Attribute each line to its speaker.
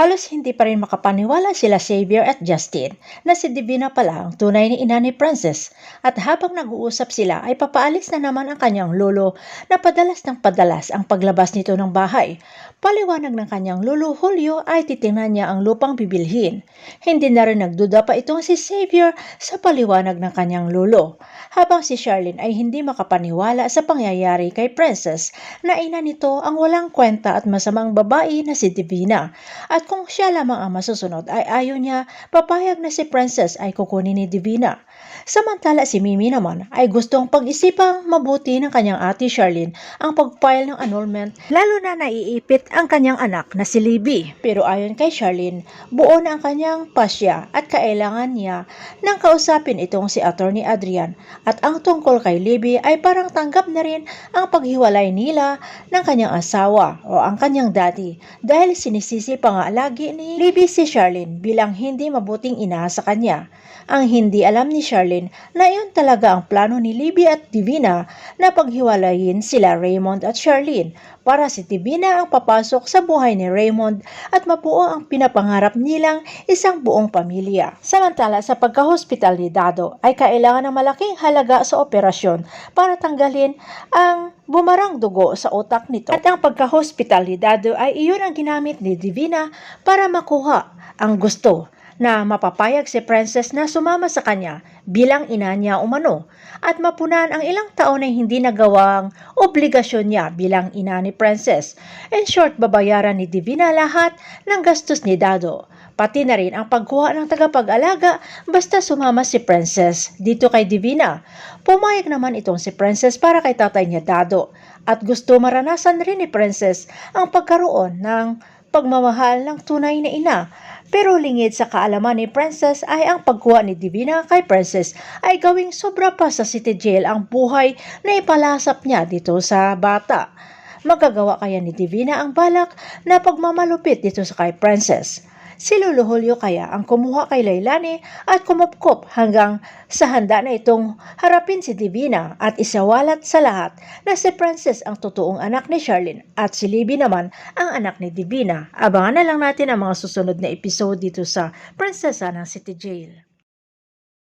Speaker 1: Halos hindi pa rin makapaniwala sila Xavier at Justin na si Divina pala ang tunay ni ina ni Princess at habang nag-uusap sila ay papaalis na naman ang kanyang lolo na padalas ng padalas ang paglabas nito ng bahay. Paliwanag ng kanyang lolo Julio ay titingnan niya ang lupang bibilhin. Hindi na rin nagduda pa itong si Xavier sa paliwanag ng kanyang lolo. Habang si Charlene ay hindi makapaniwala sa pangyayari kay Princess na ina nito ang walang kwenta at masamang babae na si Divina. At kung siya lamang ang masusunod ay ayaw niya, papayag na si Princess ay kukunin ni Divina. Samantala si Mimi naman ay gustong pag-isipang mabuti ng kanyang ate Charlene ang pag-file ng annulment lalo na naiipit ang kanyang anak na si Libby. Pero ayon kay Charlene, buo na ang kanyang pasya at kailangan niya nang kausapin itong si Attorney Adrian at ang tungkol kay Libby ay parang tanggap na rin ang paghiwalay nila ng kanyang asawa o ang kanyang daddy dahil sinisisi pa nga lagi ni Libby si Charlene bilang hindi mabuting ina sa kanya. Ang hindi alam ni Charlene na iyon talaga ang plano ni Libby at Divina na paghiwalayin sila Raymond at Charlene para si Divina ang papasok sa buhay ni Raymond at mabuo ang pinapangarap nilang isang buong pamilya. Samantala sa pagka-hospital ni Dado ay kailangan ng malaking halaga sa operasyon para tanggalin ang bumarang dugo sa utak nito. At ang pagka-hospital ni Dado ay iyon ang ginamit ni Divina para makuha ang gusto na mapapayag si Princess na sumama sa kanya bilang ina niya umano at mapunan ang ilang taon na hindi nagawang obligasyon niya bilang ina ni Princess. In short, babayaran ni Divina lahat ng gastos ni Dado. Pati na rin ang pagkuha ng tagapag-alaga basta sumama si Princess dito kay Divina. Pumayag naman itong si Princess para kay tatay niya Dado at gusto maranasan rin ni Princess ang pagkaroon ng pagmamahal ng tunay na ina. Pero lingid sa kaalaman ni Princess ay ang pagkuha ni Divina kay Princess ay gawing sobra pa sa city jail ang buhay na ipalasap niya dito sa bata. Magagawa kaya ni Divina ang balak na pagmamalupit dito sa kay Princess. Si Lolo Julio kaya ang kumuha kay Lailani at kumupkop hanggang sa handa na itong harapin si Divina at isawalat sa lahat na si Princess ang totoong anak ni Charlene at si Libby naman ang anak ni Divina. Abangan na lang natin ang mga susunod na episode dito sa Prinsesa ng City Jail.